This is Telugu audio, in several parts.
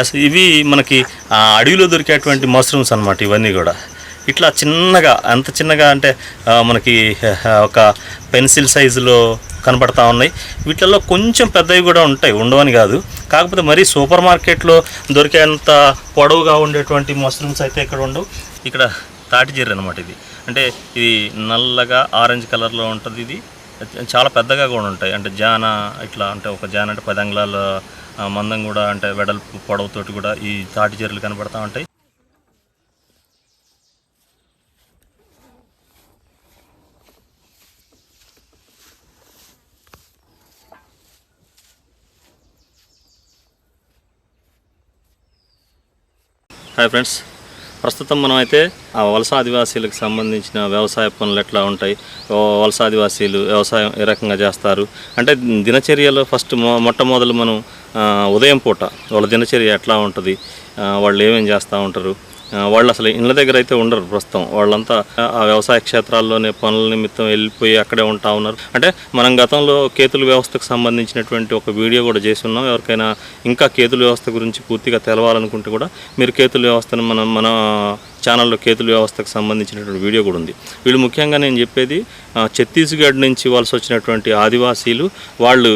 అసలు ఇవి మనకి అడవిలో దొరికేటువంటి మష్రూమ్స్ అనమాట ఇవన్నీ కూడా. ఇట్లా చిన్నగా అంత చిన్నగా అంటే మనకి ఒక పెన్సిల్ సైజులో కనబడతా ఉన్నాయి. వీటిల్లో కొంచెం పెద్దవి కూడా ఉంటాయి ఉండవని కాదు. కాకపోతే మరీ సూపర్ మార్కెట్లో దొరికేంత పొడవుగా ఉండేటువంటి మష్రూమ్స్ అయితే ఇక్కడ ఉండవు. ఇక్కడ తాటి జీర్ర అనమాట ఇది. అంటే ఇది నల్లగా ఆరెంజ్ కలర్లో ఉంటుంది ఇది. చాలా పెద్దగా కూడా ఉంటాయి. అంటే జాన ఇట్లా అంటే ఒక జాన అంటే పది అంగుళాల మందం కూడా అంటే వెడల్పు పొడవుతోటి కూడా ఈ తాటి చీరలు కనబడతా ఉంటాయి. హాయ్ ఫ్రెండ్స్ ప్రస్తుతం మనం అయితే ఆ వలస ఆదివాసీలకు సంబంధించిన వ్యవసాయ పనులు ఎట్లా ఉంటాయి? వలస ఆదివాసీలు వ్యవసాయం ఏ రకంగా చేస్తారు? అంటే దినచర్యలో ఫస్ట్ మొట్టమొదలు మనం ఉదయం పూట వాళ్ళ దినచర్య ఎట్లా ఉంటుంది? వాళ్ళు ఏమేం చేస్తూ ఉంటారు? వాళ్ళు అసలు ఇళ్ళ దగ్గర అయితే ఉండరు ప్రస్తుతం. వాళ్ళంతా ఆ వ్యవసాయ క్షేత్రాల్లోనే పనుల నిమిత్తం వెళ్ళిపోయి అక్కడే ఉంటా ఉన్నారు. అంటే మనం గతంలో కేతుల వ్యవస్థకు సంబంధించినటువంటి ఒక వీడియో కూడా చేసి ఉన్నాం ఎవరికైనా ఇంకా కేతుల వ్యవస్థ గురించి పూర్తిగా తెలవాలనుకుంటే కూడా మీరు కేతుల వ్యవస్థను మనం మన ఛానల్లో కేతుల వ్యవస్థకు సంబంధించినటువంటి వీడియో కూడా ఉంది. వీళ్ళు ముఖ్యంగా నేను చెప్పేది ఛత్తీస్గఢ్ నుంచి వలస వచ్చినటువంటి ఆదివాసీలు వాళ్ళు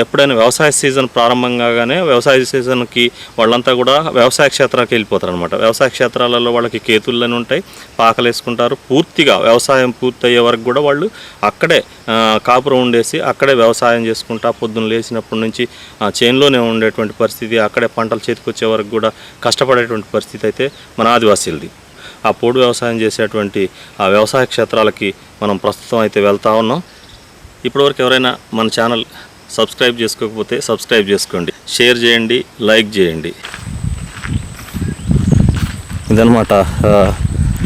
ఎప్పుడైనా వ్యవసాయ సీజన్ ప్రారంభం కాగానే వ్యవసాయ సీజన్కి వాళ్ళంతా కూడా వ్యవసాయ క్షేత్రానికి వెళ్ళిపోతారు అనమాట వ్యవసాయ క్షేత్రాలలో వాళ్ళకి కేతుల్లోనే ఉంటాయి పాకలు వేసుకుంటారు పూర్తిగా వ్యవసాయం పూర్తయ్యే వరకు కూడా వాళ్ళు అక్కడే కాపురం ఉండేసి అక్కడే వ్యవసాయం చేసుకుంటా పొద్దున్న లేచినప్పటి నుంచి చేనులోనే ఉండేటువంటి పరిస్థితి అక్కడే పంటలు చేతికొచ్చే వరకు కూడా కష్టపడేటువంటి పరిస్థితి అయితే మన ఆదివాసీలది. ఆ పోడు వ్యవసాయం చేసేటువంటి ఆ వ్యవసాయ క్షేత్రాలకి మనం ప్రస్తుతం అయితే వెళ్తా ఉన్నాం. ఇప్పటివరకు ఎవరైనా మన ఛానల్ సబ్స్క్రైబ్ చేసుకోకపోతే సబ్స్క్రైబ్ చేసుకోండి. షేర్ చేయండి లైక్ చేయండి. ఇదనమాట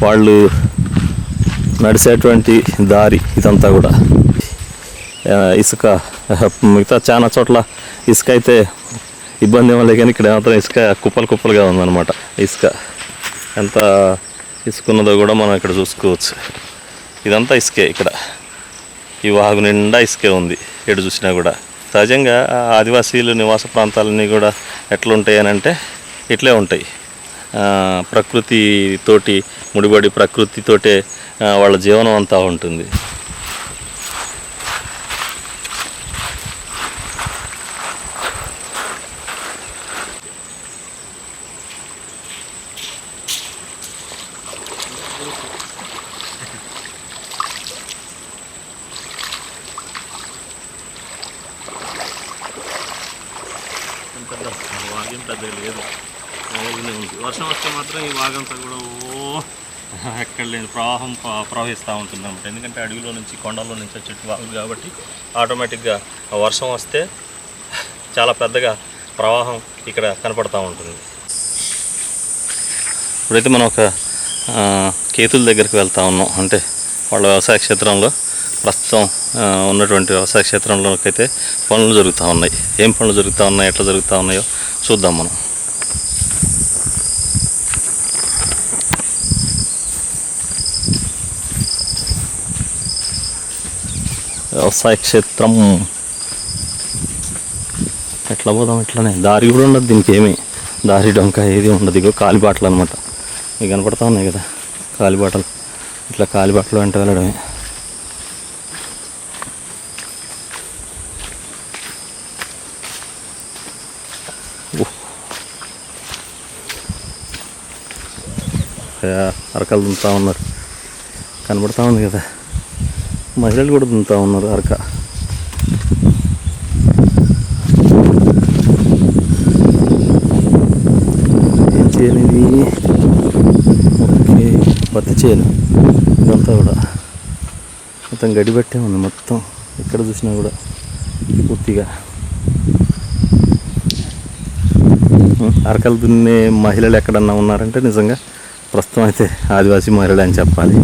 వాళ్ళు నడిచేటువంటి దారి ఇదంతా కూడా. ఇసుక మిగతా చాలా చోట్ల ఇసుక అయితే ఇబ్బంది ఏమో కానీ ఇక్కడ మాత్రం ఇసుక కుప్పలు కుప్పలుగా ఉందన్నమాట. ఇసుక ఎంత ఇసుక ఉన్నదో కూడా మనం ఇక్కడ చూసుకోవచ్చు. ఇదంతా ఇసుకే ఇక్కడ. ఈ వాగు నిండా ఇసుకే ఉంది ఎటు చూసినా కూడా. సహజంగా ఆదివాసీలు నివాస ప్రాంతాలన్నీ కూడా ఎట్లుంటాయి అని అంటే ఇట్లే ఉంటాయి. ప్రకృతితోటి ముడిపడి ప్రకృతితోటే వాళ్ళ జీవనం అంతా ఉంటుంది. వాగేం పెద్దగా లేదు మామూలుగానే ఉంది వర్షం వస్తే మాత్రం ఈ వాగంతా కూడా ఓ ఎక్కడ లేని ప్రవాహం ప్రవహిస్తూ ఉంటుంది అనమాట ఎందుకంటే అడవిలో నుంచి కొండల్లో నుంచి చెట్టు వాగులు కాబట్టి ఆటోమేటిక్గా వర్షం వస్తే చాలా పెద్దగా ప్రవాహం ఇక్కడ కనపడుతూ ఉంటుంది. ఇప్పుడైతే మనం ఒక కేతుల దగ్గరికి వెళ్తా ఉన్నాం. అంటే వాళ్ళ వ్యవసాయ క్షేత్రంలో ప్రస్తుతం ఉన్నటువంటి వ్యవసాయ క్షేత్రంలోకి అయితే పనులు జరుగుతూ ఉన్నాయి. ఏం పనులు జరుగుతూ ఉన్నాయి ఎట్లా జరుగుతూ ఉన్నాయో చూద్దాం మనం. వ్యవసాయ క్షేత్రం. ఎట్లా పోదాం ఇట్లానే దారి కూడా ఉండదు దీనికి ఏమీ. దారి డొంక ఏది ఉండదు. ఇగో కాలిబాటలు అనమాట ఇవి కనపడతా ఉన్నాయి కదా కాలిబాటలు ఇట్లా కాలిబాటలు వెంట వెళ్ళడమే ఉహ్. యా, అరకలు దుంతా ఉన్నారు కనబడతా ఉంది కదా మహిళలు కూడా దుంతా ఉన్నారు అరక ఏం చేయాలి ఇది ఓకే చేను ఇదంతా కూడా. మొత్తం గడిపెట్టే ఉంది మొత్తం. ఎక్కడ చూసినా కూడా పూర్తిగా. అరకలు దున్నే మహిళలు ఎక్కడన్నా ఉన్నారంటే నిజంగా ప్రస్తుతం అయితే ఆదివాసీ మహిళలు అని చెప్పాలి.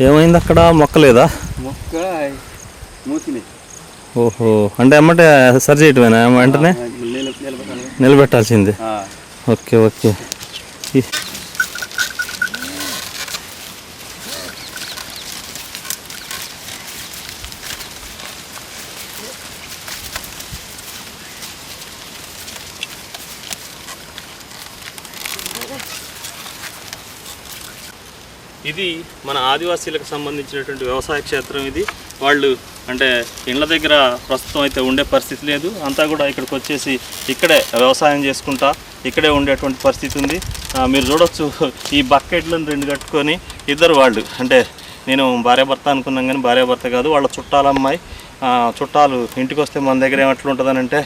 ఏమైంది అక్కడ? మొక్కలేదా? మొక్క మూసినాయి ఓహో. అంటే ఎమ్మటే సరి చేయటమేనా? వెంటనే నిల- నిలబెట్టాలి. నిలబెట్టాల్సిందే. Okay okay. మన ఆదివాసీలకు సంబంధించినటువంటి వ్యవసాయ క్షేత్రం ఇది. వాళ్ళు అంటే ఇండ్ల దగ్గర ప్రస్తుతం అయితే ఉండే పరిస్థితి లేదు. అంతా కూడా ఇక్కడికి వచ్చేసి ఇక్కడే వ్యవసాయం చేసుకుంటా ఇక్కడే ఉండేటువంటి పరిస్థితి ఉంది. మీరు చూడొచ్చు ఈ బకెట్లను రెండు కట్టుకొని ఇద్దరు వాళ్ళు అంటే నేను భార్యాభర్త అనుకున్నాం కానీ భార్యాభర్త కాదు వాళ్ళ చుట్టాల అమ్మాయి. చుట్టాలు ఇంటికి వస్తే మన దగ్గర ఏమట్లుంటుందని అంటే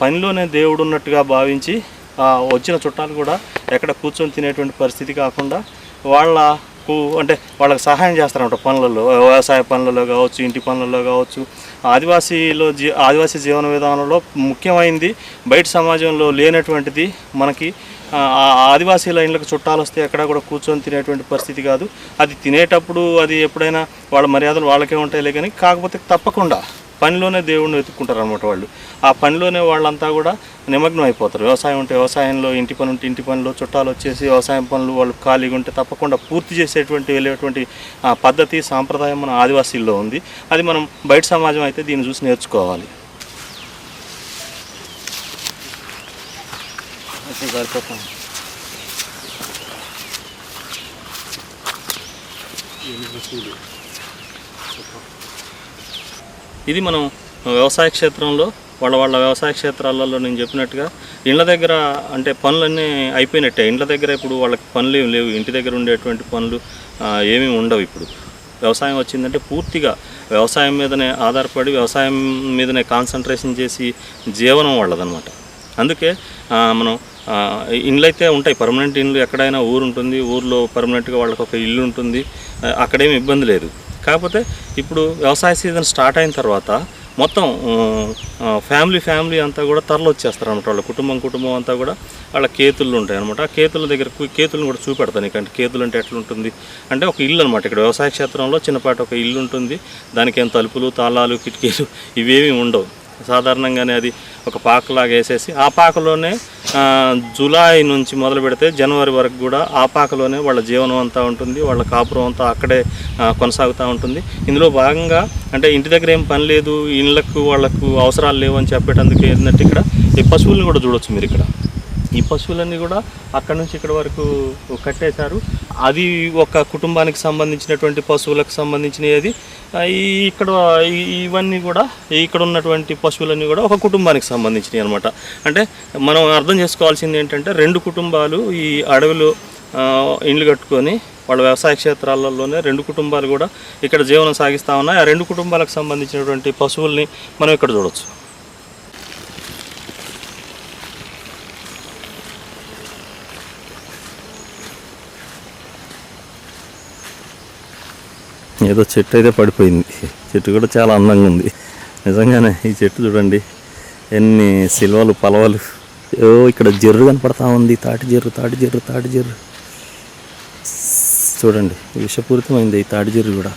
పనిలోనే దేవుడు ఉన్నట్టుగా భావించి వచ్చిన చుట్టాలు కూడా ఎక్కడ కూర్చొని తినేటువంటి పరిస్థితి కాకుండా వాళ్ళ వాళ్ళకు అంటే వాళ్ళకి సహాయం చేస్తారన్నమాట పనులలో వ్యవసాయ పనులలో కావచ్చు ఇంటి పనులలో కావచ్చు. ఆదివాసీలో జీ ఆదివాసీ జీవన విధానంలో ముఖ్యమైనది బయట సమాజంలో లేనటువంటిది మనకి ఆదివాసీ లైన్లకు ఆదివాసీల ఇళ్ళకి చుట్టాలు వస్తే ఎక్కడ కూడా కూర్చొని తినేటువంటి పరిస్థితి కాదు. అది తినేటప్పుడు అది ఎప్పుడైనా వాళ్ళ మర్యాదలు వాళ్ళకే ఉంటాయిలే కానీ కాకపోతే తప్పకుండా పనిలోనే దేవుడిని వెతుక్కుంటారు అనమాట వాళ్ళు. ఆ పనిలోనే వాళ్ళంతా కూడా నిమగ్నం అయిపోతారు. వ్యవసాయం ఉంటే వ్యవసాయంలో ఇంటి పని ఉంటే ఇంటి పనులు చుట్టాలు వచ్చేసి వ్యవసాయం పనులు వాళ్ళు ఖాళీగా ఉంటే తప్పకుండా పూర్తి చేసేటువంటి వెళ్ళేటువంటి పద్ధతి సాంప్రదాయం మన ఆదివాసీల్లో ఉంది. అది మనం బయట సమాజం అయితే దీన్ని చూసి నేర్చుకోవాలి. సరిపోతుంది. ఇది మనం వ్యవసాయ క్షేత్రంలో వాళ్ళ వాళ్ళ వ్యవసాయ క్షేత్రాలలో నేను చెప్పినట్టుగా ఇండ్ల దగ్గర అంటే పనులన్నీ అయిపోయినట్టే. ఇండ్ల దగ్గర ఇప్పుడు వాళ్ళకి పనులు ఏమి లేవు. ఇంటి దగ్గర ఉండేటువంటి పనులు ఏమీ ఉండవు ఇప్పుడు. వ్యవసాయం వచ్చిందంటే పూర్తిగా వ్యవసాయం మీదనే ఆధారపడి వ్యవసాయం మీదనే కాన్సన్ట్రేషన్ చేసి జీవనం వాళ్ళదనమాట అందుకే మనం ఇండ్లు అయితే ఉంటాయి. పర్మనెంట్ ఇండ్లు ఎక్కడైనా ఊరు ఉంటుంది ఊర్లో పర్మనెంట్గా వాళ్ళకి ఒక ఇల్లు ఉంటుంది అక్కడేమి ఇబ్బంది లేదు. కాకపోతే ఇప్పుడు వ్యవసాయ సీజన్ స్టార్ట్ అయిన తర్వాత మొత్తం ఫ్యామిలీ ఫ్యామిలీ అంతా కూడా తరలి వచ్చేస్తారు అనమాట వాళ్ళ. కుటుంబం కుటుంబం అంతా కూడా వాళ్ళ కేతులు ఉంటాయి అనమాట ఆ కేతుల దగ్గర కేతులను కూడా చూపెడతాను నీకు కేతులు అంటే ఎట్లుంటుంది అంటే ఒక ఇల్లు అనమాట ఇక్కడ వ్యవసాయ క్షేత్రంలో చిన్నపాటి ఒక ఇల్లు ఉంటుంది. దానికి ఏం తలుపులు తాళాలు కిటికీలు ఇవేమీ ఉండవు. సాధారణంగానే అది ఒక పాకలాగా వేసేసి ఆ పాకలోనే జూలై నుంచి మొదలు పెడితే జనవరి వరకు కూడా ఆ పాకలోనే వాళ్ళ జీవనం అంతా ఉంటుంది వాళ్ళ కాపురం అంతా అక్కడే కొనసాగుతూ ఉంటుంది. ఇందులో భాగంగా అంటే ఇంటి దగ్గర ఏం పని లేదు ఇళ్ళకు వాళ్ళకు అవసరాలు లేవు అని చెప్పేటందుకు ఏంటంటే ఇక్కడ ఈ పశువుల్ని కూడా చూడొచ్చు మీరు ఇక్కడ. ఈ పశువులన్నీ కూడా అక్కడ నుంచి ఇక్కడ వరకు కట్టేశారు. అది ఒక కుటుంబానికి సంబంధించినటువంటి పశువులకు సంబంధించినవి అది. ఈ ఇక్కడ ఇవన్నీ కూడా ఇక్కడ ఉన్నటువంటి పశువులన్నీ కూడా ఒక కుటుంబానికి సంబంధించినవి అనమాట అంటే మనం అర్థం చేసుకోవాల్సింది ఏంటంటే రెండు కుటుంబాలు ఈ అడవిలో ఇండ్లు కట్టుకొని వాళ్ళ వ్యవసాయ క్షేత్రాలలోనే రెండు కుటుంబాలు కూడా ఇక్కడ జీవనం సాగిస్తూ ఉన్నాయి. ఆ రెండు కుటుంబాలకు సంబంధించినటువంటి పశువుల్ని మనం ఇక్కడ చూడొచ్చు. ఏదో చెట్టు అయితే పడిపోయింది. చెట్టు కూడా చాలా అందంగా ఉంది. నిజంగానే ఈ చెట్టు చూడండి ఎన్ని సిల్వలు పలవలు. ఓ ఇక్కడ జర్రు కనపడతా ఉంది. తాటి జర్రు తాటి జర్రు తాటి జర్రు. చూడండి విషపూరితమైంది ఈ తాటి జర్రు కూడా.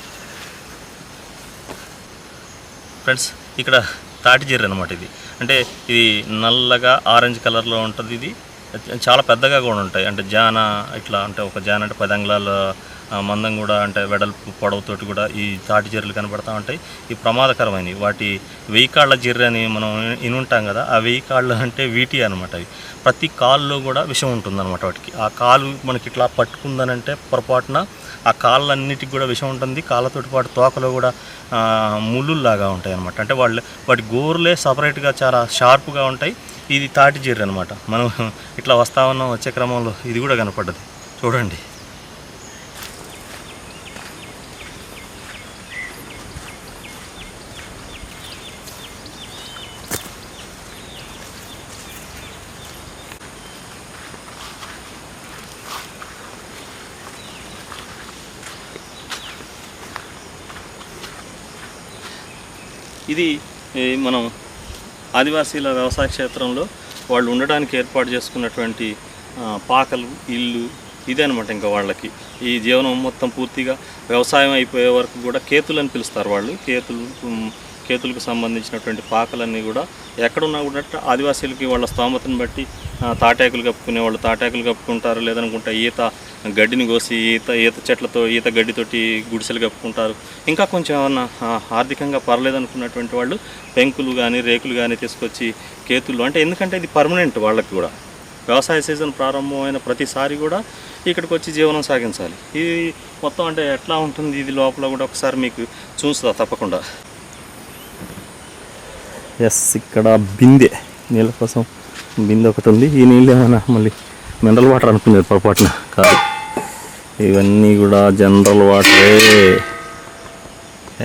ఫ్రెండ్స్ ఇక్కడ తాటి జర్రు అనమాట ఇది. అంటే ఇది నల్లగా ఆరెంజ్ కలర్లో ఉంటుంది ఇది. చాలా పెద్దగా కూడా ఉంటాయి. అంటే జాన ఇట్లా అంటే ఒక జాన అంటే పది అంగుళాల మందం కూడా అంటే వెడల్పు పొడవుతోటి కూడా ఈ తాటి జర్రులు కనబడతా ఉంటాయి. ఈ ప్రమాదకరమైనవి. వాటి వెయ్యి కాళ్ళ జర్రు అని మనం ఇనుంటాం కదా ఆ వెయ్యి కాళ్ళు అంటే వీటి అనమాట అవి. ప్రతి కాల్లో కూడా విషం ఉంటుందన్నమాట వాటికి. ఆ కాలు మనకి ఇట్లా పట్టుకుందనంటే పొరపాటున ఆ కాళ్ళన్నిటికి కూడా విషం ఉంటుంది. కాళ్ళతోటి పాటు తోకలో కూడా ముళ్ళులాగా ముళ్ళుల్లాగా ఉంటాయి అనమాట అంటే వాళ్ళు వాటి గోర్లే సపరేట్గా చాలా షార్ప్గా ఉంటాయి. ఇది తాటి జర్రి అనమాట మనం ఇట్లా వస్తా ఉన్నాం వచ్చే క్రమంలో ఇది కూడా కనపడ్డది. చూడండి. ఇది మనం ఆదివాసీల వ్యవసాయ క్షేత్రంలో వాళ్ళు ఉండడానికి ఏర్పాటు చేసుకున్నటువంటి పాకలు ఇల్లు ఇదే అనమాట ఇంకా వాళ్ళకి. ఈ జీవనం మొత్తం పూర్తిగా వ్యవసాయం అయిపోయే వరకు కూడా కేతులు అని పిలుస్తారు వాళ్ళు. కేతులు కేతులకు సంబంధించినటువంటి పాకలన్నీ కూడా ఎక్కడున్నా కూడా ఆదివాసీలకి వాళ్ళ స్తోమతను బట్టి తాటాకులు కప్పుకునే వాళ్ళు తాటాకులు కప్పుకుంటారు లేదనుకుంటే ఈత గడ్డిని కోసి ఈత ఈత చెట్లతో ఈత గడ్డితోటి గుడిసెలు కప్పుకుంటారు. ఇంకా కొంచెం ఏమన్నా ఆర్థికంగా పర్లేదనుకున్నటువంటి వాళ్ళు పెంకులు కానీ రేకులు కానీ తీసుకొచ్చి కేతులు అంటే ఎందుకంటే ఇది పర్మనెంట్ వాళ్ళకి కూడా. వ్యవసాయ సీజన్ ప్రారంభమైన ప్రతిసారి కూడా ఇక్కడికి వచ్చి జీవనం సాగించాలి. ఇది మొత్తం అంటే ఎట్లా ఉంటుంది ఇది లోపల కూడా ఒకసారి మీకు చూస్తుందా తప్పకుండా. ఎస్ ఇక్కడ బిందె నీళ్ళ కోసం బిందె ఒకటి ఉంది ఈ నీళ్ళు ఏమైనా మళ్ళీ మినరల్ వాటర్ అనుకునేది పొరపాటున కాదు. ఇవన్నీ కూడా జనరల్ వాటరే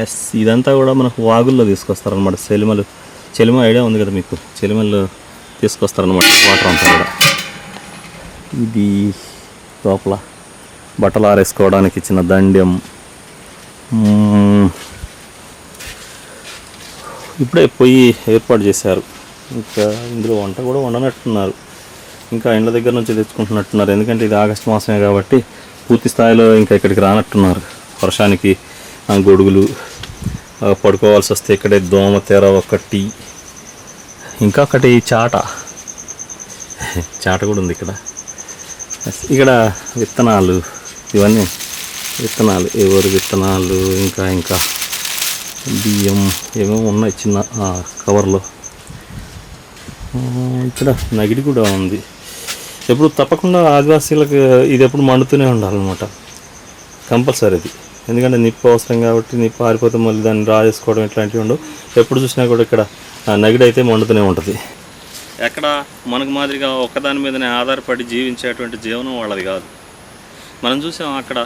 ఎస్ ఇదంతా కూడా మనకు వాగుల్లో తీసుకొస్తారనమాట చెలిమలు చెలిమ ఐడియా ఉంది కదా మీకు? చెలిమలు తీసుకొస్తారనమాట వాటర్ అంతా కూడా. ఇది లోపల బట్టలు ఆరేసుకోవడానికి ఇచ్చిన దండ్యం ఇప్పుడే పొయ్యి ఏర్పాటు చేశారు. ఇంకా ఇందులో వంట కూడా వండనట్టున్నారు. ఇంకా ఇండ్ల దగ్గర నుంచి తెచ్చుకుంటున్నట్టున్నారు. ఎందుకంటే ఇది ఆగస్టు మాసమే కాబట్టి పూర్తి స్థాయిలో ఇంకా ఇక్కడికి రానట్టున్నారు. వర్షానికి గొడుగులు పడుకోవాల్సి వస్తే ఇక్కడే దోమ తెర ఒకటి ఇంకా ఒకటి చాట. చాట కూడా ఉంది ఇక్కడ. ఇక్కడ విత్తనాలు ఇవన్నీ విత్తనాలు ఎవరు విత్తనాలు ఇంకా ఇంకా బియ్యం ఏమేమి ఉన్నాయి చిన్న కవర్లో. ఇక్కడ నగిడి కూడా ఉంది. ఎప్పుడు తప్పకుండా ఆదివాసీలకు ఇది ఎప్పుడు మండుతూనే ఉండాలన్నమాట. కంపల్సరీ ఇది ఎందుకంటే నిప్పు అవసరం కాబట్టి నిప్పు ఆరిపోతే మళ్ళీ దాన్ని డ్రా చేసుకోవడం ఇట్లాంటివి ఉండవు. ఎప్పుడు చూసినా కూడా ఇక్కడ నగిడి అయితే మండుతూనే ఉంటుంది. ఎక్కడ మనకు మాదిరిగా ఒక్కదాని మీదనే ఆధారపడి జీవించేటువంటి జీవనం వాళ్ళది కాదు. మనం చూసాం అక్కడ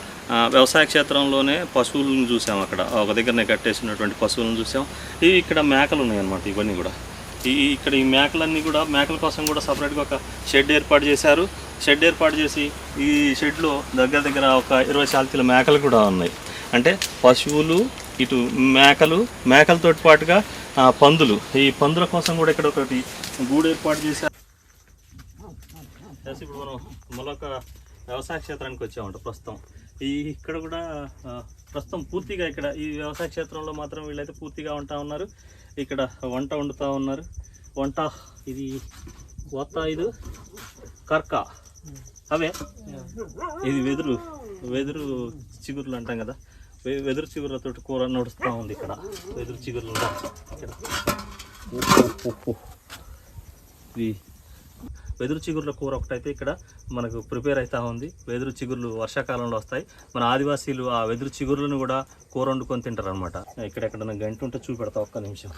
వ్యవసాయ క్షేత్రంలోనే పశువులను చూసాం అక్కడ. ఒక దగ్గరనే కట్టేసినటువంటి పశువులను చూసాం. ఇవి ఇక్కడ మేకలు ఉన్నాయి అన్నమాట ఇవన్నీ కూడా. ఈ ఇక్కడ ఈ మేకలన్నీ కూడా మేకల కోసం కూడా సపరేట్గా ఒక షెడ్ ఏర్పాటు చేశారు. షెడ్ ఏర్పాటు చేసి ఈ షెడ్లో దగ్గర దగ్గర ఒక ఇరవై శాతీల మేకలు కూడా ఉన్నాయి. అంటే పశువులు ఇటు మేకలు మేకలతో పాటుగా పందులు. ఈ పందుల కోసం కూడా ఇక్కడ ఒకటి గూడు ఏర్పాటు చేశారు. ఇప్పుడు మనం మరొక వ్యవసాయ క్షేత్రానికి వచ్చామంట ప్రస్తుతం. ఈ ఇక్కడ కూడా ప్రస్తుతం పూర్తిగా ఇక్కడ ఈ వ్యవసాయ క్షేత్రంలో మాత్రం వీళ్ళైతే పూర్తిగా ఉంటా ఉన్నారు. ఇక్కడ వంట వండుతూ ఉన్నారు. వంట ఇది కొత్త ఇది కర్క. అవే? ఇది వెదురు వెదురు చిగురులు అంటాం కదా. వెదురు చిగురులతో కూర నడుస్తూ ఉంది ఇక్కడ. వెదురు చిగురులు ఇక్కడ. ఇది వెదురు చిగుర్ల కూర ఒకటైతే ఇక్కడ మనకు ప్రిపేర్ అవుతా ఉంది. వెదురు చిగుర్లు వర్షాకాలంలో వస్తాయి. మన ఆదివాసీలు ఆ వెదురు చిగుర్లను కూడా కూర వండుకొని తింటారు అనమాట ఇక్కడ ఎక్కడన్నా గంట ఉంటే చూపెడతా ఒక్క నిమిషం.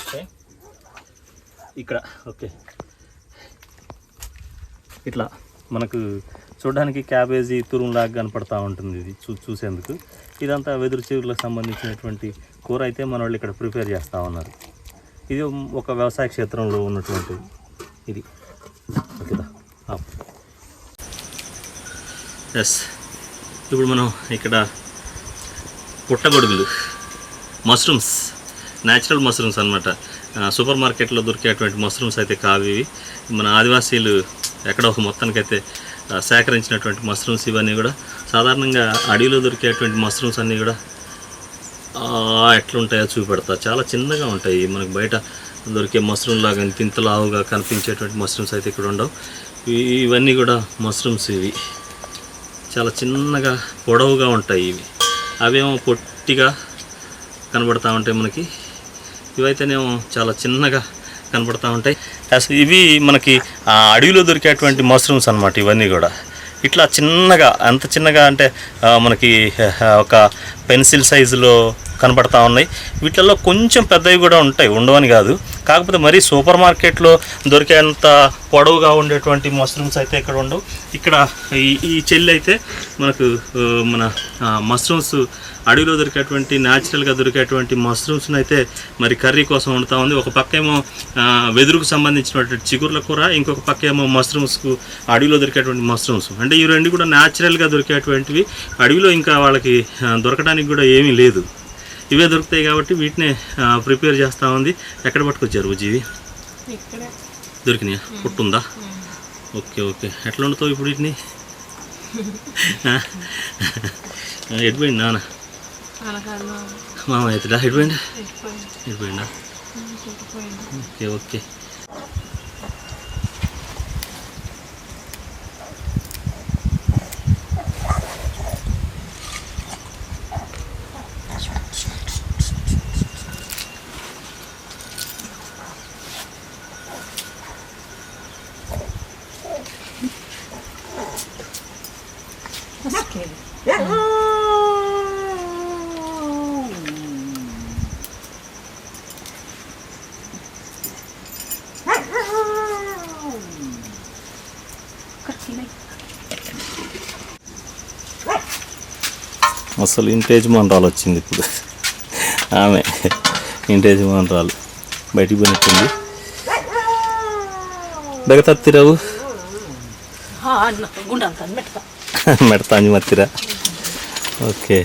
ఓకే. ఇక్కడ ఓకే. ఇట్లా మనకు చూడడానికి క్యాబేజీ తురుములాగా కనపడతా ఉంటుంది ఇది చూ చూసేందుకు. ఇదంతా వెదురు చిగురులకు సంబంధించినటువంటి కూర అయితే మన వాళ్ళు ఇక్కడ ప్రిపేర్ చేస్తూ ఉన్నారు. ఇది ఒక వ్యవసాయ క్షేత్రంలో ఉన్నటువంటి ఇది. ఓకేదా ఎస్ ఇప్పుడు మనం ఇక్కడ పుట్టగొడుగులు మష్రూమ్స్ న్యాచురల్ మష్రూమ్స్ అనమాట సూపర్ మార్కెట్లో దొరికేటువంటి మష్రూమ్స్ అయితే కావు ఇవి. మన ఆదివాసీలు ఎక్కడో ఒక మొత్తానికైతే సేకరించినటువంటి మష్రూమ్స్ ఇవన్నీ కూడా సాధారణంగా అడవిలో దొరికేటువంటి మష్రూమ్స్ అన్నీ కూడా ఎట్లుంటాయో చూపెడతా. చాలా చిన్నగా ఉంటాయి. మనకు బయట దొరికే మష్రూమ్ లాగా ఇంత లావుగా కనిపించేటువంటి మష్రూమ్స్ అయితే ఇక్కడ ఉండవు. ఇవన్నీ కూడా మష్రూమ్స్ ఇవి. చాలా చిన్నగా పొడవుగా ఉంటాయి ఇవి. అవేమో పొట్టిగా కనబడతా ఉంటాయి మనకి. ఇవైతేనేమో చాలా చిన్నగా కనబడతా ఉంటాయి. అసలు ఇవి మనకి అడవిలో దొరికేటువంటి మష్రూమ్స్ అనమాట ఇవన్నీ కూడా. ఇట్లా చిన్నగా అంత చిన్నగా అంటే మనకి ఒక పెన్సిల్ సైజులో కనబడతా ఉన్నాయి. వీటిల్లో కొంచెం పెద్దవి కూడా ఉంటాయి ఉండవని కాదు. కాకపోతే మరీ సూపర్ మార్కెట్లో దొరికేంత పొడవుగా ఉండేటువంటి మష్రూమ్స్ అయితే ఇక్కడ ఉండవు. ఇక్కడ ఈ ఈ చెల్లి అయితే మనకు మన మష్రూమ్స్ అడవిలో దొరికేటువంటి న్యాచురల్గా దొరికేటువంటి మష్రూమ్స్ని అయితే మరి కర్రీ కోసం వండుతా ఉంది. ఒక పక్క ఏమో వెదురుకు సంబంధించినటువంటి చిగుర్ల కూర ఇంకొక పక్క ఏమో మష్రూమ్స్కు అడవిలో దొరికేటువంటి మష్రూమ్స్. అంటే ఈ రెండు కూడా న్యాచురల్గా దొరికేటువంటివి. అడవిలో ఇంకా వాళ్ళకి దొరకడానికి కూడా ఏమీ లేదు. ఇవే దొరుకుతాయి కాబట్టి వీటినే ప్రిపేర్ చేస్తూ ఉంది. ఎక్కడ పట్టుకొచ్చారు ఇక్కడే. దొరికినాయా? పుట్టుందా? Okay okay. ఎట్లా వండుతావు ఇప్పుడు వీటిని? ఎడిపోయింది నాన్న? మామ. ఎత్తుడా? ఎడిపోయిందా ఎడిపోయిందా ఓకే ఓకే. అసలు ఇంటేజ్ మనరాలు వచ్చింది ఇప్పుడు. ఆమె ఇంటేజ్ మనరాలు బయటికి పోయినట్టుంది. బెగతత్తిరావు మెట్ట మెడతాంజి మత్తిరా. ఓకే.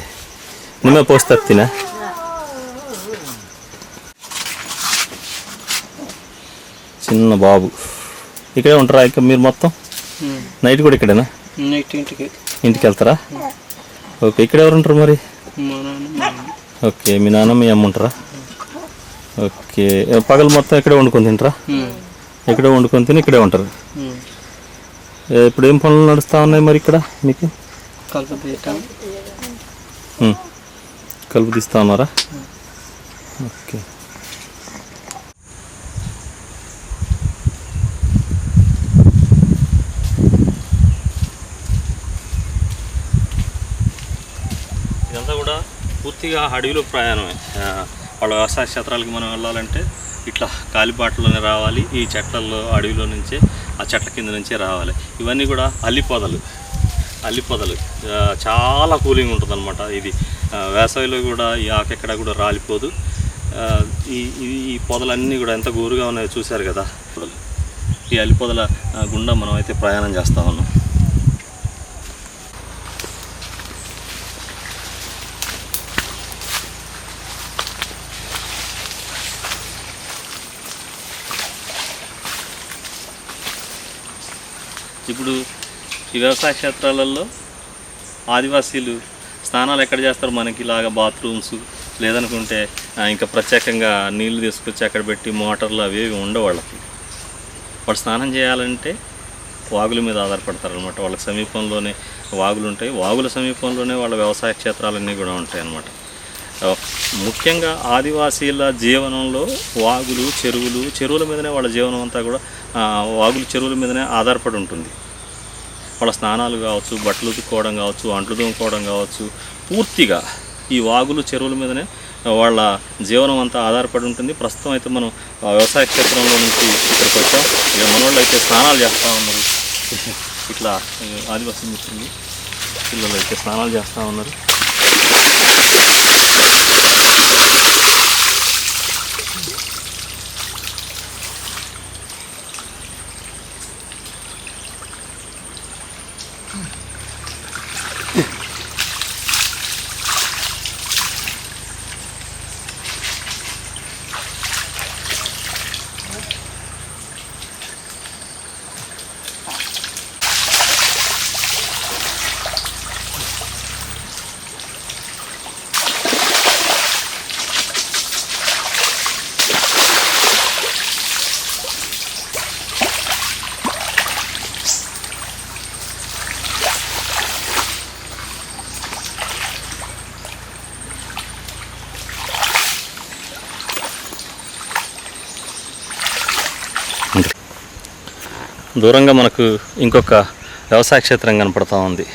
నిమ్మ పోస్తత్తినా చిన్న బాబు. ఇక్కడే ఉంటారా? ఇక మీరు మొత్తం? నైట్ కూడా ఇక్కడేనా? నెక్స్ట్ ఇంటికి. ఇంటికి వెళ్తారా? ఓకే ఇక్కడ ఎవరు ఉంటారు మరి. ఓకే మీ నాన్న మీ అమ్మ ఉంటారా? ఓకే పగలు మొత్తం ఇక్కడే వండుకొని తింటారా. ఇక్కడే వండుకొని తిని ఇక్కడే ఉంటారు. ఇప్పుడు ఏం పనులు నడుస్తూ ఉన్నాయి మరి ఇక్కడ మీకు. కలుపు తీస్తా ఉన్నారా? ఓకే ఇదంతా కూడా పూర్తిగా అడవిలో ప్రయాణమే. వాళ్ళ వ్యవసాయ క్షేత్రాలకి మనం వెళ్ళాలంటే ఇట్లా కాలిబాటలోనే రావాలి ఈ చెట్లలో అడవిలో నుంచే ఆ చెట్ల కింద నుంచే రావాలి. ఇవన్నీ కూడా అల్లి పొదలు. చాలా కూలింగ్ ఉంటుంది ఇది. వేసవిలో కూడా ఈ ఆకెక్కడ కూడా రాలిపోదు. ఈ ఈ- పొదలన్నీ కూడా ఎంత గోరుగా ఉన్నాయో చూశారు కదా. ఈ అల్లి పొదల గుండా మనం అయితే ప్రయాణం చేస్తా ఉన్నాం. ఇప్పుడు ఈ వ్యవసాయ క్షేత్రాలలో ఆదివాసీలు స్నానాలు ఎక్కడ చేస్తారు? మనకి ఇలాగా బాత్రూమ్స్ లేదనుకుంటే ఇంకా ప్రత్యేకంగా నీళ్ళు తీసుకొచ్చి అక్కడ పెట్టి మోటార్లు అవి ఇవి ఉండవు వాళ్ళకి. వాళ్ళు స్నానం చేయాలంటే వాగుల మీద ఆధారపడతారు అనమాట వాళ్ళకి సమీపంలోనే వాగులు ఉంటాయి. వాగుల సమీపంలోనే వాళ్ళ వ్యవసాయ క్షేత్రాలన్నీ కూడా ఉంటాయి అన్నమాట ముఖ్యంగా ఆదివాసీల జీవనంలో వాగులు చెరువులు చెరువుల మీదనే వాళ్ళ జీవనం అంతా కూడా వాగులు చెరువుల మీదనే ఆధారపడి ఉంటుంది. వాళ్ళ స్నానాలు కావచ్చు బట్టలు ఉతుక్కోవడం కావచ్చు అంట్లు తోముకోవడం కావచ్చు పూర్తిగా ఈ వాగులు చెరువుల మీదనే వాళ్ళ జీవనం అంతా ఆధారపడి ఉంటుంది. ప్రస్తుతం అయితే మనం వ్యవసాయ క్షేత్రంలో నుంచి ఇక్కడికి వచ్చాం. ఇక మనోళ్ళు అయితే స్నానాలు చేస్తూ ఉన్నారు. ఇట్లా ఈ ఆదివాసీ మిత్రులు పిల్లలు అయితే స్నానాలు చేస్తూ ఉన్నారు. దూరంగా మనకు ఇంకొక వ్యవసాయ క్షేత్రం కనపడతా ఉంది.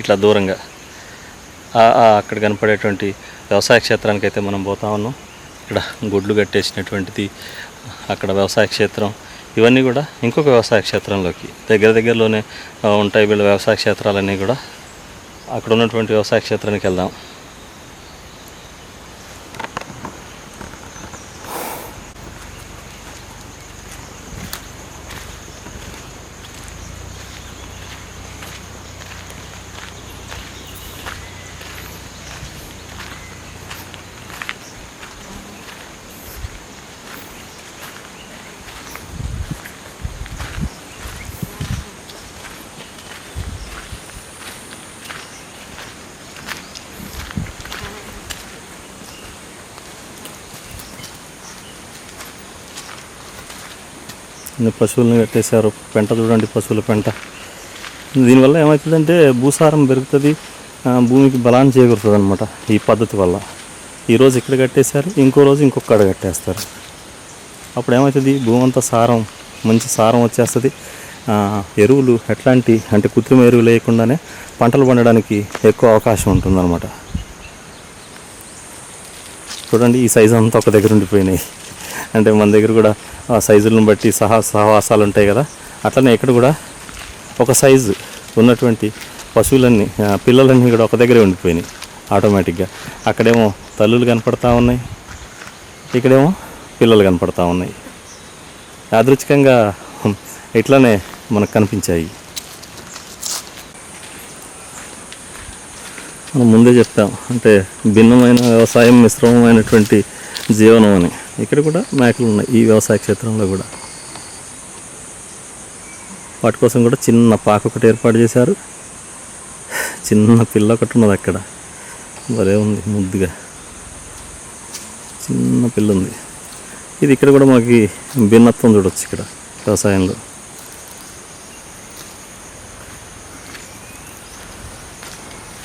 ఇట్లా దూరంగా. అక్కడ కనపడేటువంటి వ్యవసాయ క్షేత్రానికి అయితే మనం పోతా ఉన్నాం. ఇక్కడ గుడ్లు కట్టేసినటువంటిది అక్కడ వ్యవసాయ క్షేత్రం ఇవన్నీ కూడా ఇంకొక వ్యవసాయ క్షేత్రంలోకి. దగ్గర దగ్గరలోనే ఉంటాయి వీళ్ళ వ్యవసాయ క్షేత్రాలన్నీ కూడా. అక్కడ ఉన్నటువంటి వ్యవసాయ క్షేత్రానికి వెళ్దాం. ఇన్ని పశువులను కట్టేశారు. పెంట చూడండి పశువుల పెంట. దీనివల్ల ఏమవుతుందంటే భూసారం పెరుగుతుంది భూమికి బలాన్ని చేకూరుతుంది అనమాట ఈ పద్ధతి వల్ల. ఈరోజు ఇక్కడ కట్టేశారు ఇంకో రోజు ఇంకొక ఆడ కట్టేస్తారు. అప్పుడు ఏమవుతుంది భూమి అంతా సారం మంచి సారం వచ్చేస్తుంది. ఎరువులు ఎట్లాంటి అంటే కృత్రిమ ఎరువులు వేయకుండానే పంటలు పండడానికి ఎక్కువ అవకాశం ఉంటుందన్నమాట. చూడండి ఈ సైజు అంతా ఒక దగ్గర ఉండిపోయినాయి. అంటే మన దగ్గర కూడా సైజులను బట్టి సహా సహవాసాలు ఉంటాయి కదా. అట్లనే ఇక్కడ కూడా ఒక సైజు ఉన్నటువంటి పశువులన్నీ పిల్లలన్నీ కూడా ఒక దగ్గరే ఉండిపోయినాయి ఆటోమేటిక్గా. అక్కడేమో తల్లులు కనపడతా ఉన్నాయి ఇక్కడేమో పిల్లలు కనపడతా ఉన్నాయి. యాదృచ్ఛికంగా ఇట్లానే మనకు కనిపించాయి. మనం ముందే చెప్పాం అంటే భిన్నమైన వ్యవసాయం మిశ్రమమైనటువంటి జీవనం అని. ఇక్కడ కూడా మేకలు ఉన్నాయి ఈ వ్యవసాయ క్షేత్రంలో కూడా. వాటి కోసం కూడా చిన్న పాక ఒకటి ఏర్పాటు చేశారు. చిన్న పిల్ల ఒకటి ఉన్నది అక్కడ. భలే ఉంది ముద్దుగా. చిన్న పిల్ల ఉంది. ఇది ఇక్కడ కూడా మనకి భిన్నత్వం చూడొచ్చు ఇక్కడ వ్యవసాయంలో.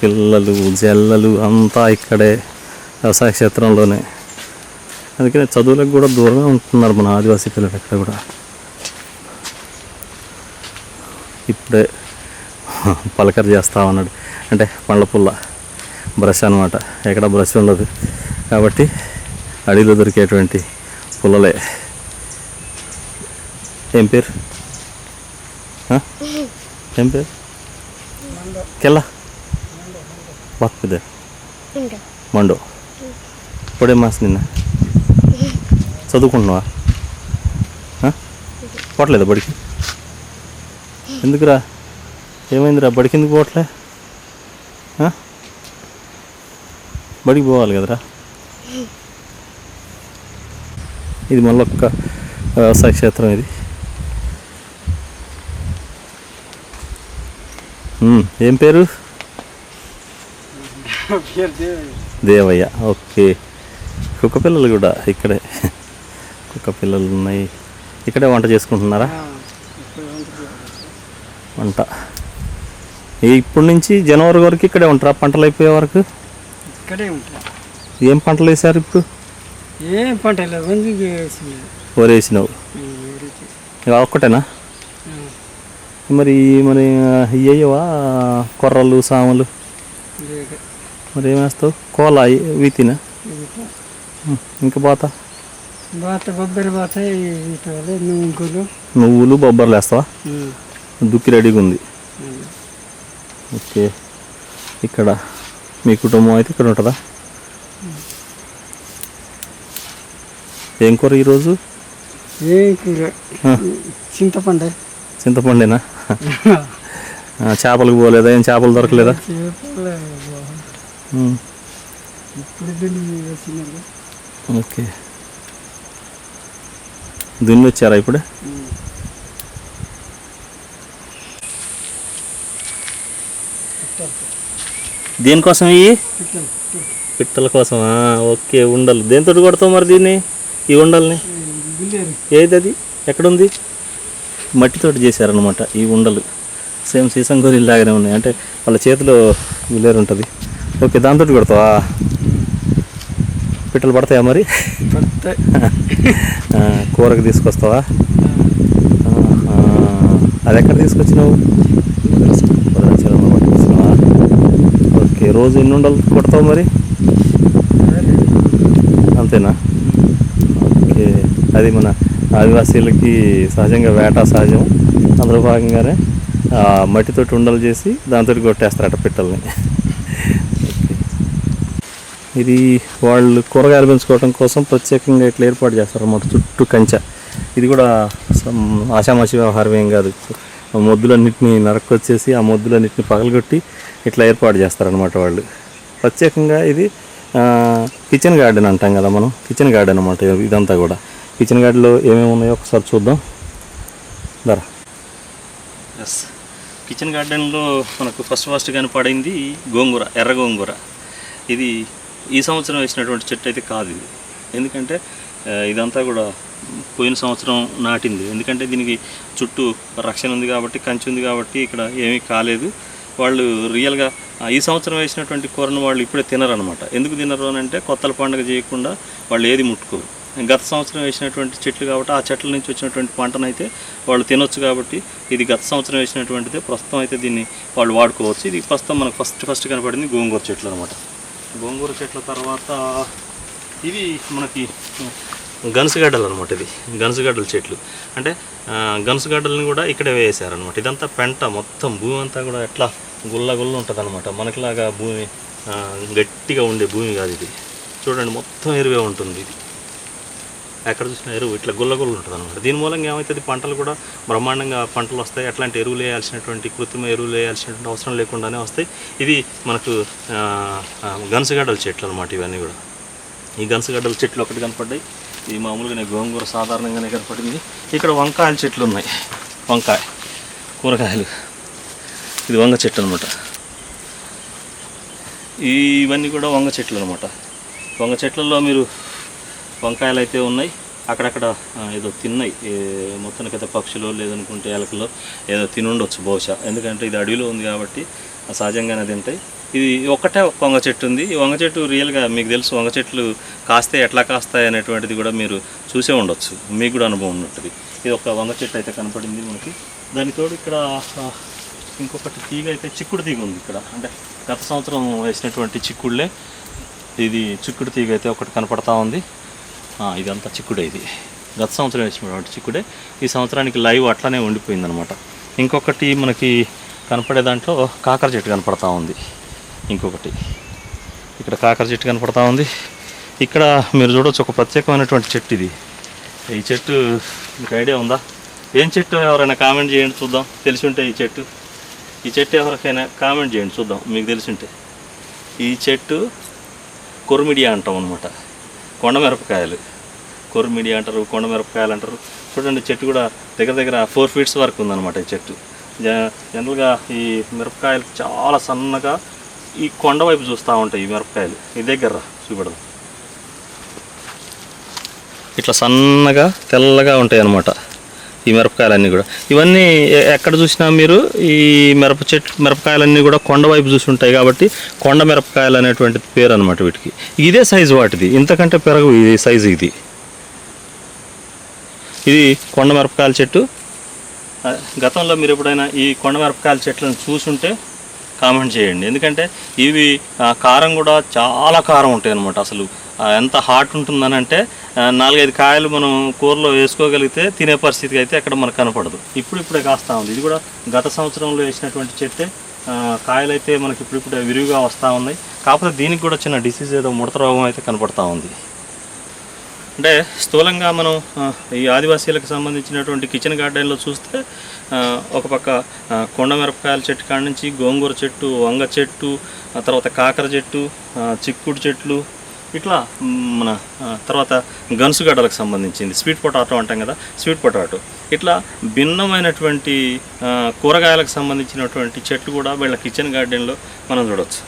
పిల్లలు జల్లలు అంతా ఇక్కడే వ్యవసాయ క్షేత్రంలోనే. అందుకనే చదువులకు కూడా దూరంగా ఉంటున్నారు మన ఆదివాసీ పిల్లలు ఇక్కడ కూడా. ఇప్పుడే పలకర చేస్తా ఉన్నాడు. అంటే పండ్ల పుల్ల బ్రష్ అనమాట ఎక్కడ బ్రష్ ఉండదు. కాబట్టి అడవిలో దొరికేటువంటి పుల్లలే. ఏం పేరు? ఏం పేరు? కెల్లా? బాక్పిదే మండో. ఇప్పుడే మాస్ నిన్న? చదువుకుంటున్నావా? పోవట్లేదా బడికి? ఎందుకురా? ఏమైందిరా? బడికి ఎందుకు పోవట్లే? బడికి పోవాలి కదరా? ఇది మళ్ళీ ఒక్క వ్యవసాయ క్షేత్రం ఇది. ఏం పేరు? దేవయ్య. ఓకే. కుక్క పిల్లలు కూడా ఇక్కడే. కుక్క పిల్లలు ఉన్నాయి. ఇక్కడే వంట చేసుకుంటున్నారా? వంట ఇప్పటి నుంచి జనవరి వరకు ఇక్కడే ఉంటారా? పంటలు అయిపోయే వరకు? ఇక్కడే ఉంటా. ఏం పంటలు వేసారు ఇప్పుడు? ఏం పంట వరి వేసినావు. ఒక్కటేనా? మరి మరి ఇయ్యవా కొర్రలు సామలు? మరి ఏం వేస్తావు? కోల వీతినా? ఇంకా బాత బాత బాత నువ్వులు. నువ్వులు బొబ్బర్లు వేస్తావా? దుక్కి రెడీగా ఉంది. ఓకే. ఇక్కడ మీ కుటుంబం అయితే ఇక్కడ ఉంటుందా? ఏం కూర ఈరోజు? ఏ కూర? చింతపండు. చింతపండేనా? చేపలకు పోలేదా? ఏం చేపలు దొరకలేదా? ఓకే. దున్ని వచ్చారా ఇప్పుడు? దేనికోసం ఇవి? పిట్టల కోసమా? ఓకే ఉండలు. దేంతో కొడతావు మరి దీన్ని ఈ ఉండల్ని? ఏది అది? ఎక్కడుంది? మట్టితోటి చేశారనమాట ఈ ఉండలు. సేమ్ సీసం గొర్రెలు లాగానే ఉన్నాయి. అంటే వాళ్ళ చేతిలో విలేరు ఉంటుంది. ఓకే దాంతో కొడతావా? పిట్టలు పడతాయా మరి? కూరకు తీసుకొస్తావా. అది ఎక్కడ తీసుకొచ్చినావు? పట్టుకొచ్చినావా ఓకే రోజు ఎన్ని ఉండలు కొడతావు మరి? అంతేనా? ఓకే అది మన ఆదివాసీలకి సహజంగా వేట సహజం. అందులో భాగంగానే మట్టితోటి ఉండలు చేసి దాంతో కొట్టేస్తారట పిట్టల్ని. ఇది వాళ్ళు కూరగాయలు పెంచుకోవడం కోసం ప్రత్యేకంగా ఇట్లా ఏర్పాటు చేస్తారన్నమాట చుట్టూ కంచె. ఇది కూడా సమ్ ఆషామాషి వ్యవహారం ఏం కాదు. మొద్దులన్నింటినీ నరకొచ్చేసి ఆ మొద్దులన్నింటిని పగలగొట్టి ఇట్లా ఏర్పాటు చేస్తారనమాట వాళ్ళు. ప్రత్యేకంగా ఇది కిచెన్ గార్డెన్ అంటాం కదా మనం కిచెన్ గార్డెన్ అనమాట ఇదంతా కూడా. కిచెన్ గార్డెన్లో ఏమేమి ఉన్నాయో ఒకసారి చూద్దాం. ధర. ఎస్ కిచెన్ గార్డెన్లో మనకు ఫస్ట్ ఫస్ట్ కనపడింది గోంగూర ఎర్ర గోంగూర. ఇది ఈ సంవత్సరం వేసినటువంటి చెట్టు అయితే కాదు ఇది. ఎందుకంటే ఇదంతా కూడా పోయిన సంవత్సరం నాటింది. ఎందుకంటే దీనికి చుట్టూ రక్షణ ఉంది కాబట్టి కంచి ఉంది కాబట్టి ఇక్కడ ఏమీ కాలేదు. వాళ్ళు రియల్గా ఈ సంవత్సరం వేసినటువంటి కూరను వాళ్ళు ఇప్పుడే తినరనమాట ఎందుకు తినరు అని అంటే కొత్తల పండుగ చేయకుండా వాళ్ళు ఏది ముట్టుకోరు. గత సంవత్సరం వేసినటువంటి చెట్లు కాబట్టి ఆ చెట్ల నుంచి వచ్చినటువంటి పంటనైతే వాళ్ళు తినొచ్చు కాబట్టి ఇది గత సంవత్సరం వేసినటువంటిదే. ప్రస్తుతం అయితే దీన్ని వాళ్ళు వాడుకోవచ్చు. ఇది ప్రస్తుతం మనకు ఫస్ట్ ఫస్ట్ కనపడింది గోంగూర చెట్లు అనమాట గోంగూర చెట్ల తర్వాత ఇవి మనకి గనుసుగడ్డలు అనమాట ఇది గనుసుగడ్డల చెట్లు. అంటే ఆ, కూడా ఇక్కడే వేసారనమాట. ఇదంతా పెంట మొత్తం. భూమి అంతా కూడా ఎట్లా గుల్ల గుల్ల ఉంటుంది అనమాట మనకిలాగా భూమి గట్టిగా ఉండే భూమి కాదు ఇది. చూడండి మొత్తం ఎరువే ఉంటుంది ఇది. ఎక్కడ చూసిన ఎరువు ఇట్లా గుల్ల ఉంటుంది అనమాట దీని మూలంగా ఏమవుతుంది పంటలు కూడా బ్రహ్మాండంగా పంటలు వస్తాయి. అట్లాంటి ఎరువులు వేయాల్సినటువంటి కృత్రిమ ఎరువులు వేయాల్సినటువంటి అవసరం లేకుండానే వస్తాయి. ఇది మనకు గనసగడ్డల చెట్లు అనమాట ఇవన్నీ కూడా. ఈ గనసగడ్డల చెట్లు ఒకటి కనపడ్డాయి. ఇది మామూలుగానే గోంగూర సాధారణంగానే కనపడింది. ఇక్కడ వంకాయల చెట్లు ఉన్నాయి. వంకాయ కూరగాయలు. ఇది వంగ చెట్టు అనమాట ఇవన్నీ కూడా వంగ చెట్లు అనమాట వంగ చెట్లలో మీరు వంకాయలు అయితే ఉన్నాయి. అక్కడక్కడ ఏదో తిన్నాయి. మొత్తానికైతే మొత్తానికి అయితే పక్షులు లేదనుకుంటే ఎలకలు ఏదో తినుండొచ్చు బహుశా. ఎందుకంటే ఇది అడవిలో ఉంది కాబట్టి సహజంగానే తింటాయి. ఇది ఒక్కటే వంగ చెట్టు ఉంది. ఈ వంగ చెట్టు రియల్గా మీకు తెలుసు వంగ చెట్లు కాస్తే ఎట్లా కాస్తాయి అనేటువంటిది కూడా మీరు చూసే ఉండొచ్చు. మీకు కూడా అనుభవం ఉంటుంది ఇది ఒక వంగ చెట్టు అయితే కనపడింది మనకి. దానితోడు ఇక్కడ ఇంకొకటి తీగ అయితే చిక్కుడు తీగ ఉంది ఇక్కడ. అంటే గత సంవత్సరం వేసినటువంటి చిక్కుడులే. ఇది చిక్కుడు తీగ అయితే ఒకటి కనపడతా ఉంది. ఇదంతా చిక్కుడే ఇది. గత సంవత్సరం వేసినటువంటి చిక్కుడే. ఈ సంవత్సరానికి లైవ్ అట్లానే ఉండిపోయిందనమాట. ఇంకొకటి మనకి కనపడే దాంట్లో కాకర చెట్టు కనపడతా ఉంది. ఇంకొకటి. ఇక్కడ కాకర చెట్టు కనపడతా ఉంది. ఇక్కడ మీరు చూడొచ్చు ఒక ప్రత్యేకమైనటువంటి చెట్టు ఇది. ఈ చెట్టు మీకు ఐడియా ఉందా? ఏం చెట్టు ఎవరైనా కామెంట్ చేయండి చూద్దాం. తెలిసి ఉంటే ఈ చెట్టు. ఈ చెట్టు ఎవరికైనా కామెంట్ చేయండి చూద్దాం మీకు తెలిసి ఉంటే ఈ చెట్టు కొరుమిడియా అంటాం అనమాట కొండమిరపకాయలు. కొరుమిడియా అంటారు కొండమిరపకాయలు అంటారు. చూడండి చెట్టు కూడా దగ్గర దగ్గర ఫోర్ ఫీట్స్ వరకు ఉందన్నమాట ఈ చెట్టు. జ- జనరల్గా ఈ మిరపకాయలు చాలా సన్నగా ఈ కొండ వైపు చూస్తూ ఉంటాయి ఈ మిరపకాయలు. ఈ దగ్గర చూపెడదాం. ఇట్లా సన్నగా తెల్లగా ఉంటాయి అన్నమాట ఈ మిరపకాయలన్నీ కూడా. ఇవన్నీ ఎక్కడ చూసినా మీరు ఈ మిరప చెట్టు మిరపకాయలన్నీ కూడా కొండ వైపు చూసి ఉంటాయి కాబట్టి కొండ మిరపకాయలు అనేటువంటి పేరు అనమాట వీటికి. ఇదే సైజు వాటిది. ఇంతకంటే పెరగవు ఇది సైజు ఇది. ఇది కొండ మిరపకాయల చెట్టు. గతంలో మీరు ఎప్పుడైనా ఈ కొండ మిరపకాయల చెట్లను చూసుంటే కామెంట్ చేయండి. ఎందుకంటే ఇవి ఆ, కారం కూడా చాలా కారం ఉంటాయి అనమాట అసలు. ఎంత హాట్ ఉంటుందని అంటే నాలుగైదు కాయలు మనం కూరలో వేసుకోగలిగితే తినే పరిస్థితికి అయితే అక్కడ మనకు కనపడదు. ఇప్పుడు ఇప్పుడే కాస్తూ ఉంది. ఇది కూడా గత సంవత్సరంలో వేసినటువంటి చెట్టే. కాయలు అయితే మనకి ఇప్పుడిప్పుడే విరివిగా వస్తూ ఉన్నాయి. కాకపోతే దీనికి కూడా చిన్న డిసీజ్ ఏదో ముడత రోగం అయితే కనపడతా ఉంది. అంటే స్థూలంగా మనం ఈ ఆదివాసీలకు సంబంధించినటువంటి కిచెన్ గార్డెన్లో చూస్తే ఒక పక్క కొండ మిరపకాయల చెట్టు కాడ నుంచి గోంగూర చెట్టు వంగ చెట్టు తర్వాత కాకర చెట్టు చిక్కుడు చెట్లు ఇట్లా మన తర్వాత తర్వాత గన్సుగడ్డలకు సంబంధించింది. స్వీట్ పొటాటో అంటాం కదా స్వీట్ పొటాటో. ఇట్లా భిన్నమైనటువంటి కూరగాయలకు సంబంధించినటువంటి చెట్లు కూడా వీళ్ళ కిచెన్ గార్డెన్లో మనం చూడవచ్చు